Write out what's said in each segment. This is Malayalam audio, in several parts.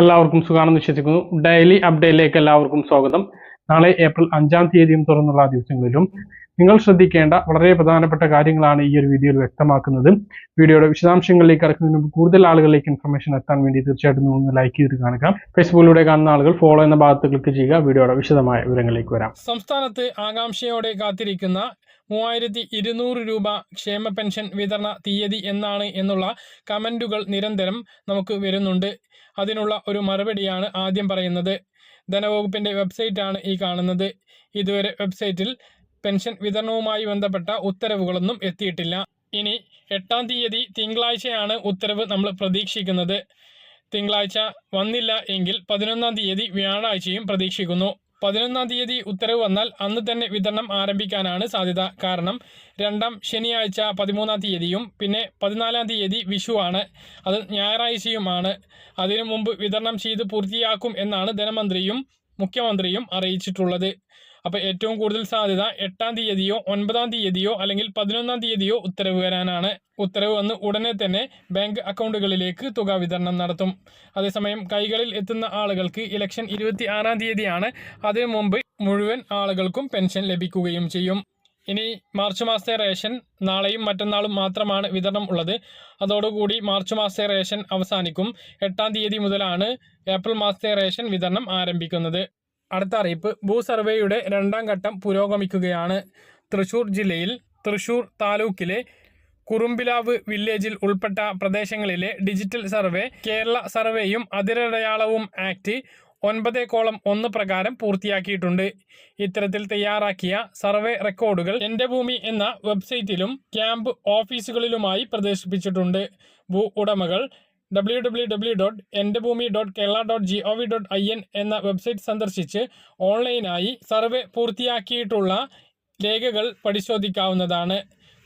എല്ലാവർക്കും സുഖാണെന്ന് വിശ്വസിക്കുന്നു. ഡെയിലി അപ്ഡേറ്റിലേക്ക് എല്ലാവർക്കും സ്വാഗതം. നാളെ ഏപ്രിൽ അഞ്ചാം തീയതിയും തുറന്നുള്ള ദിവസങ്ങളിലും നിങ്ങൾ ശ്രദ്ധിക്കേണ്ട വളരെ പ്രധാനപ്പെട്ട കാര്യങ്ങളാണ് ഈ ഒരു വീഡിയോയിൽ വ്യക്തമാക്കുന്നത്. വീഡിയോയുടെ വിശദാംശങ്ങളിലേക്ക് കടക്കുന്നതിന് മുമ്പ് കൂടുതൽ ആളുകളിലേക്ക് ഇൻഫർമേഷൻ എത്താൻ വേണ്ടി തീർച്ചയായിട്ടും ഒന്ന് ലൈക്ക് ചെയ്ത് കാണുക. ഫേസ്ബുക്കിലൂടെ കാണുന്ന ആളുകൾ ഫോളോ എന്ന ഭാഗത്ത് ക്ലിക്ക് ചെയ്യുക. വീഡിയോയുടെ വിശദമായ വിവരങ്ങളിലേക്ക് വരാം. സംസ്ഥാനത്ത് ആകാംക്ഷയോടെ കാത്തിരിക്കുന്ന മൂവായിരത്തി ഇരുന്നൂറ് രൂപ ക്ഷേമ പെൻഷൻ വിതരണ തീയതി എന്നാണ് എന്നുള്ള കമന്റുകൾ നിരന്തരം നമുക്ക് വരുന്നുണ്ട്. അതിനുള്ള ഒരു മറുപടിയാണ് ആദ്യം പറയുന്നത്. ധനവകുപ്പിന്റെ വെബ്സൈറ്റാണ് ഈ കാണുന്നത്. ഇതുവരെ വെബ്സൈറ്റിൽ പെൻഷൻ വിതരണവുമായി ബന്ധപ്പെട്ട ഉത്തരവുകളൊന്നും എത്തിയിട്ടില്ല. ഇനി എട്ടാം തീയതി തിങ്കളാഴ്ചയാണ് ഉത്തരവ് നമ്മൾ പ്രതീക്ഷിക്കുന്നത്. തിങ്കളാഴ്ച വന്നില്ല എങ്കിൽ പതിനൊന്നാം തീയതി വ്യാഴാഴ്ചയും പ്രതീക്ഷിക്കുന്നു. പതിനൊന്നാം തീയതി ഉത്തരവ് വന്നാൽ അന്ന് തന്നെ വിതരണം ആരംഭിക്കാനാണ് സാധ്യത. കാരണം രണ്ടാം ശനിയാഴ്ച പതിമൂന്നാം തീയതിയും പിന്നെ പതിനാലാം തീയതി വിഷുവാണ്. അത് ഞായറാഴ്ചയുമാണ്. അതിനു മുമ്പ് വിതരണം ചെയ്ത് പൂർത്തിയാക്കും എന്നാണ് ധനമന്ത്രിയും മുഖ്യമന്ത്രിയും അറിയിച്ചിട്ടുള്ളത്. അപ്പോൾ ഏറ്റവും കൂടുതൽ സാധ്യത എട്ടാം തീയതിയോ ഒൻപതാം തീയതിയോ അല്ലെങ്കിൽ പതിനൊന്നാം തീയതിയോ ഉത്തരവ് വരാനാണ്. ഉത്തരവ് വന്ന് ഉടനെ തന്നെ ബാങ്ക് അക്കൗണ്ടുകളിലേക്ക് തുക വിതരണം നടത്തും. അതേസമയം കൈകളിൽ എത്തുന്ന ആളുകൾക്ക് ഇലക്ഷൻ ഇരുപത്തി ആറാം തീയതിയാണ്. അതിനു മുമ്പ് മുഴുവൻ ആളുകൾക്കും പെൻഷൻ ലഭിക്കുകയും ചെയ്യും. ഇനി മാർച്ച് മാസത്തെ റേഷൻ നാളെയും മറ്റന്നാളും മാത്രമാണ് വിതരണം ഉള്ളത്. അതോടുകൂടി മാർച്ച് മാസത്തെ റേഷൻ അവസാനിക്കും. എട്ടാം തീയതി മുതലാണ് ഏപ്രിൽ മാസത്തെ റേഷൻ വിതരണം ആരംഭിക്കുന്നത്. അടുത്ത അറിയിപ്പ്. ഭൂ സർവേയുടെ രണ്ടാം ഘട്ടം പുരോഗമിക്കുകയാണ്. തൃശൂർ ജില്ലയിൽ തൃശൂർ താലൂക്കിലെ കുറുമ്പിലാവ് വില്ലേജിൽ ഉൾപ്പെട്ട പ്രദേശങ്ങളിലെ ഡിജിറ്റൽ സർവേ കേരള സർവേയും അതിരടയാളവും ആക്ട് ഒൻപത് കോളം ഒന്ന് പ്രകാരം പൂർത്തിയാക്കിയിട്ടുണ്ട്. ഇത്തരത്തിൽ തയ്യാറാക്കിയ സർവേ റെക്കോർഡുകൾ എന്റെ ഭൂമി എന്ന വെബ്സൈറ്റിലും ക്യാമ്പ് ഓഫീസുകളിലുമായി പ്രദർശിപ്പിച്ചിട്ടുണ്ട്. ഭൂ ഉടമകൾ W W W dot Ente Bhoomi dot Kerala dot G O V dot I N എന്ന വെബ്സൈറ്റ് സന്ദർശിച്ച് ഓൺലൈനായി സർവേ പൂർത്തിയാക്കിയിട്ടുള്ള രേഖകൾ പരിശോധിക്കാവുന്നതാണ്.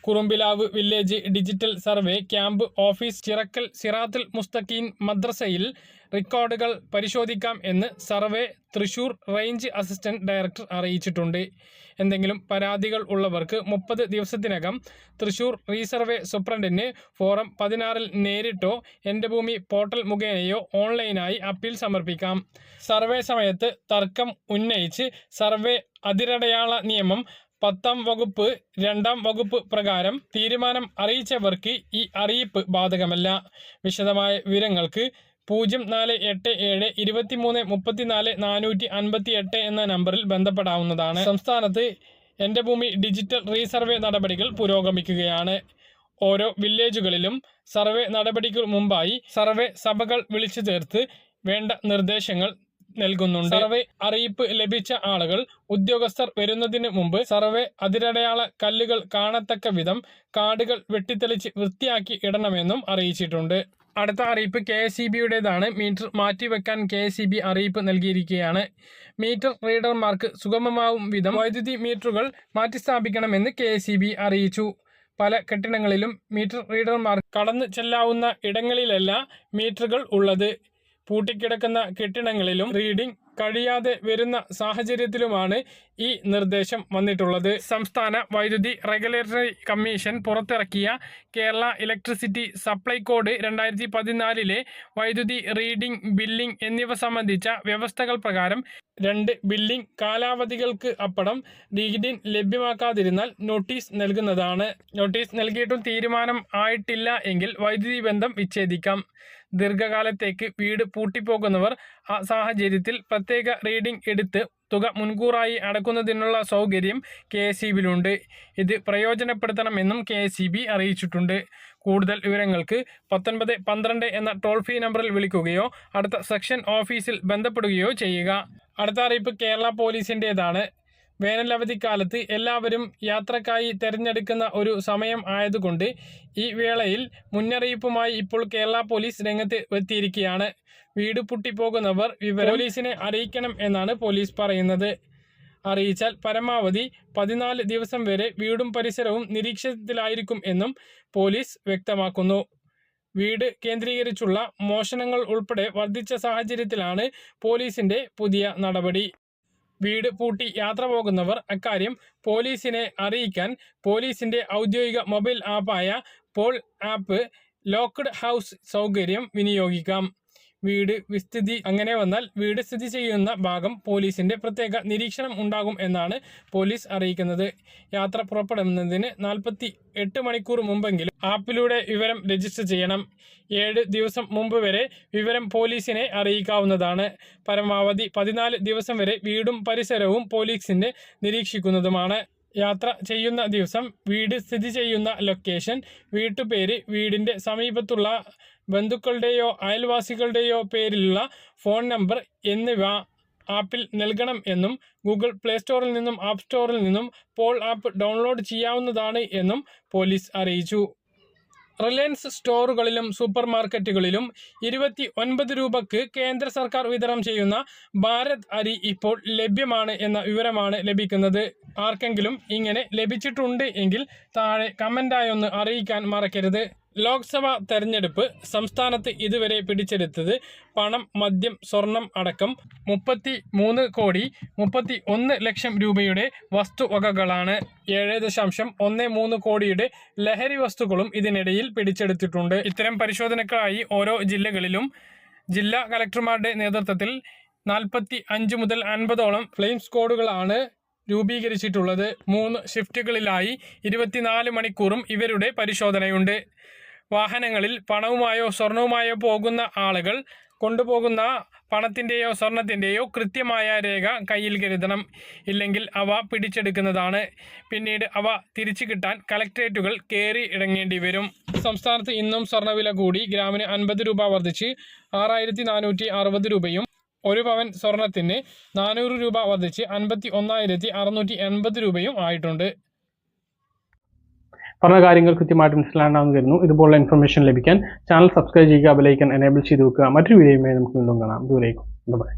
Kurumbilavu village digital survey camp office Chirakkal Sirathul Musthaqeem മദ്രസയിൽ റെക്കോർഡുകൾ പരിശോധിക്കാം എന്ന് survey Thrissur range assistant director അറിയിച്ചിട്ടുണ്ട്. എന്തെങ്കിലും പരാതികൾ ഉള്ളവർക്ക് മുപ്പത് ദിവസത്തിനകം തൃശൂർ റീസർവേ സൂപ്രണ്ടിന് ഫോറം പതിനാറിൽ നേരിട്ടോ എന്റെ ഭൂമി പോർട്ടൽ മുഖേനയോ ഓൺലൈനായി അപ്പീൽ സമർപ്പിക്കാം. സർവേ സമയത്ത് തർക്കം ഉന്നയിച്ച് സർവേ അതിരടയാള നിയമം പത്താം വകുപ്പ് രണ്ടാം വകുപ്പ് പ്രകാരം തീരുമാനം അറിയിച്ചവർക്ക് ഈ അറിയിപ്പ് ബാധകമല്ല. വിശദമായ വിവരങ്ങൾക്ക് പൂജ്യം നാല് എട്ട് ഏഴ് ഇരുപത്തിമൂന്ന് മുപ്പത്തിനാല് നാനൂറ്റി അൻപത്തി എട്ട് എന്ന നമ്പറിൽ ബന്ധപ്പെടാവുന്നതാണ്. സംസ്ഥാനത്ത് എന്റെ ഭൂമി ഡിജിറ്റൽ റീസർവേ നടപടികൾ പുരോഗമിക്കുകയാണ്. ഓരോ വില്ലേജുകളിലും സർവേ നടപടിക്ക് മുമ്പായി സർവേ സഭകൾ വിളിച്ചു ചേർത്ത് വേണ്ട നിർദ്ദേശങ്ങൾ നൽകുന്നുണ്ട്. സർവേ അറിയിപ്പ് ലഭിച്ച ആളുകൾ ഉദ്യോഗസ്ഥർ വരുന്നതിന് മുമ്പ് സർവേ അതിരടയാള കല്ലുകൾ കാണത്തക്ക വിധം കാടുകൾ വെട്ടിത്തെളിച്ച് വൃത്തിയാക്കി ഇടണമെന്നും അറിയിച്ചിട്ടുണ്ട്. അടുത്ത അറിയിപ്പ് കെ എസ് സി ബിയുടേതാണ്. മീറ്റർ മാറ്റിവെക്കാൻ കെ എസ് സി ബി അറിയിപ്പ് നൽകിയിരിക്കുകയാണ്. മീറ്റർ റീഡർമാർക്ക് സുഗമമാവും വിധം വൈദ്യുതി മീറ്ററുകൾ മാറ്റിസ്ഥാപിക്കണമെന്ന് കെ എസ് സി ബി അറിയിച്ചു. പല കെട്ടിടങ്ങളിലും മീറ്റർ റീഡർമാർ കടന്നു ചെല്ലാവുന്ന ഇടങ്ങളിലല്ല മീറ്ററുകൾ ഉള്ളത്. പൂട്ടിക്കിടക്കുന്ന കെട്ടിടങ്ങളിലും റീഡിംഗ് കഴിയാതെ വരുന്ന സാഹചര്യത്തിലുമാണ് ഈ നിർദ്ദേശം വന്നിട്ടുള്ളത്. സംസ്ഥാന വൈദ്യുതി റെഗുലേറ്ററി കമ്മീഷൻ പുറത്തിറക്കിയ കേരള ഇലക്ട്രിസിറ്റി സപ്ലൈ കോഡ് രണ്ടായിരത്തി പതിനാലിലെ വൈദ്യുതി റീഡിംഗ് ബില്ലിംഗ് എന്നിവ സംബന്ധിച്ച വ്യവസ്ഥകൾ പ്രകാരം രണ്ട് ബില്ലിംഗ് കാലാവധികൾക്ക് അപ്പുറം റീഡിംഗ് ലഭ്യമാക്കാതിരുന്നാൽ നോട്ടീസ് നൽകുന്നതാണ്. നോട്ടീസ് നൽകിയിട്ടും തീരുമാനം ആയിട്ടില്ല എങ്കിൽ വൈദ്യുതി ബന്ധം വിച്ഛേദിക്കാം. ദീർഘകാലത്തേക്ക് വീട് പൂട്ടിപ്പോകുന്നവർ ആ സാഹചര്യത്തിൽ പ്രത്യേക റീഡിംഗ് എടുത്ത് തുക മുൻകൂറായി അടക്കുന്നതിനുള്ള സൗകര്യം കെ എസ് ബിയിലുണ്ട്. ഇത് പ്രയോജനപ്പെടുത്തണമെന്നും കെ എസ് ബി അറിയിച്ചിട്ടുണ്ട്. കൂടുതൽ വിവരങ്ങൾക്ക് പത്തൊൻപത് പന്ത്രണ്ട് എന്ന ടോൾ ഫ്രീ നമ്പറിൽ വിളിക്കുകയോ അടുത്ത സെക്ഷൻ ഓഫീസിൽ ബന്ധപ്പെടുകയോ ചെയ്യുക. അടുത്ത അറിയിപ്പ് കേരള പോലീസിന്റേതാണ് വേനലവധിക്കാലത്ത് എല്ലാവരും യാത്രക്കായി തെരഞ്ഞെടുക്കുന്ന ഒരു സമയം ആയതുകൊണ്ട് ഈ വേളയിൽ മുന്നറിയിപ്പുമായി ഇപ്പോൾ കേരള പോലീസ് രംഗത്ത് എത്തിയിരിക്കുകയാണ്. വീട് പൊട്ടിപ്പോകുന്നവർ വിവരം പോലീസിനെ അറിയിക്കണം എന്നാണ് പോലീസ് പറയുന്നത്. അറിയിച്ചാൽ പരമാവധി പതിനാല് ദിവസം വരെ വീടും പരിസരവും നിരീക്ഷണത്തിലായിരിക്കും എന്നും പോലീസ് വ്യക്തമാക്കുന്നു. വീട് കേന്ദ്രീകരിച്ചുള്ള മോഷണങ്ങൾ ഉൾപ്പെടെ വർദ്ധിച്ച സാഹചര്യത്തിലാണ് പോലീസിന്റെ പുതിയ നടപടി. വീട് പൂട്ടി യാത്ര പോകുന്നവർ അക്കാര്യം പോലീസിനെ അറിയിക്കാൻ പോലീസിന്റെ ഔദ്യോഗിക മൊബൈൽ ആപ്പായ പോൾ ആപ്പ് ലോക്ക്ഡ് ഹൗസ് സൗകര്യം വിനിയോഗിക്കാം. വീട് വിസ്ഥിതി അങ്ങനെ വന്നാൽ വീട് സ്ഥിതി ചെയ്യുന്ന ഭാഗം പോലീസിന്റെ പ്രത്യേക നിരീക്ഷണം ഉണ്ടാകും എന്നാണ് പോലീസ് അറിയിക്കുന്നത്. യാത്ര പുറപ്പെടുന്നതിന് നാൽപ്പത്തി എട്ട് മണിക്കൂർ മുമ്പെങ്കിലും ആപ്പിലൂടെ വിവരം രജിസ്റ്റർ ചെയ്യണം. ഏഴ് ദിവസം മുമ്പ് വരെ വിവരം പോലീസിനെ അറിയിക്കാവുന്നതാണ്. പരമാവധി പതിനാല് ദിവസം വരെ വീടും പരിസരവും പോലീസിന്റെ നിരീക്ഷിക്കുന്നതുമാണ്. യാത്ര ചെയ്യുന്ന ദിവസം വീട് സ്ഥിതി ചെയ്യുന്ന ലൊക്കേഷൻ വീട്ടുപേര് വീടിന്റെ സമീപത്തുള്ള ബന്ധുക്കളുടെയോ അയൽവാസികളുടെയോ പേരിലുള്ള ഫോൺ നമ്പർ എന്നിവ ആപ്പിൽ നൽകണം എന്നും ഗൂഗിൾ പ്ലേ സ്റ്റോറിൽ നിന്നും ആപ്പ് സ്റ്റോറിൽ നിന്നും പോൾ ആപ്പ് ഡൗൺലോഡ് ചെയ്യാവുന്നതാണ് എന്നും പോലീസ് അറിയിച്ചു. റിലയൻസ് സ്റ്റോറുകളിലും സൂപ്പർ മാർക്കറ്റുകളിലും ഇരുപത്തി ഒൻപത് രൂപക്ക് കേന്ദ്ര സർക്കാർ വിതരണം ചെയ്യുന്ന ഭാരത് അരി ഇപ്പോൾ ലഭ്യമാണ് എന്ന വിവരമാണ് ലഭിക്കുന്നത്. ആർക്കെങ്കിലും ഇങ്ങനെ ലഭിച്ചിട്ടുണ്ട് എങ്കിൽ താഴെ കമന്റായി ഒന്ന് അറിയിക്കാൻ മറക്കരുത്. ലോക്സഭ തെരഞ്ഞെടുപ്പ് സംസ്ഥാനത്ത് ഇതുവരെ പിടിച്ചെടുത്തത് പണം മദ്യം സ്വർണം അടക്കം മുപ്പത്തി മൂന്ന് കോടി മുപ്പത്തി ഒന്ന് ലക്ഷം രൂപയുടെ വസ്തുവകകളാണ്. ഏഴ് ദശാംശം ഒന്ന് മൂന്ന് കോടിയുടെ ലഹരി വസ്തുക്കളും ഇതിനിടയിൽ പിടിച്ചെടുത്തിട്ടുണ്ട്. ഇത്തരം പരിശോധനകളായി ഓരോ ജില്ലകളിലും ജില്ലാ കലക്ടർമാരുടെ നേതൃത്വത്തിൽ നാൽപ്പത്തി അഞ്ച് മുതൽ അൻപതോളം ഫ്ലെയിം സ്ക്വാഡുകളാണ് രൂപീകരിച്ചിട്ടുള്ളത്. മൂന്ന് ഷിഫ്റ്റുകളിലായി ഇരുപത്തിനാല് മണിക്കൂറും ഇവരുടെ പരിശോധനയുണ്ട്. വാഹനങ്ങളിൽ പണവുമായോ സ്വർണവുമായോ പോകുന്ന ആളുകൾ കൊണ്ടുപോകുന്ന പണത്തിന്റെയോ സ്വർണത്തിന്റെയോ കൃത്യമായ രേഖ കയ്യിൽ കരുതണം. ഇല്ലെങ്കിൽ അവ പിടിച്ചെടുക്കുന്നതാണ്. പിന്നീട് അവ തിരിച്ചു കിട്ടാൻ കലക്ട്രേറ്റുകൾ കയറി ഇടങ്ങേണ്ടി വരും. സംസ്ഥാനത്ത് ഇന്നും സ്വർണവില കൂടി ഗ്രാമിന് അൻപത് രൂപ വർദ്ധിച്ച് ആറായിരത്തി നാനൂറ്റി അറുപത് രൂപയും ഒരു പവൻ സ്വർണത്തിന് നാനൂറ് രൂപ വർദ്ധിച്ച് അൻപത്തി ഒന്നായിരത്തി അറുന്നൂറ്റി എൺപത് രൂപയും ആയിട്ടുണ്ട്. പറഞ്ഞ കാര്യങ്ങൾ കൃത്യമായിട്ട് മനസ്സിലാണെന്ന് കരുതുന്നു. ഇതുപോലുള്ള ഇൻഫർമേഷൻ ലഭിക്കാൻ ചാനൽ സബ്സ്ക്രൈബ് ചെയ്യുക ബെലൈക്കൻ എനേബിൾ ചെയ്ത് വെക്കുക. മറ്റൊരു വീഡിയോയുമായി നമുക്ക് വീണ്ടും കാണാം. ദൂരേക്കും ബൈ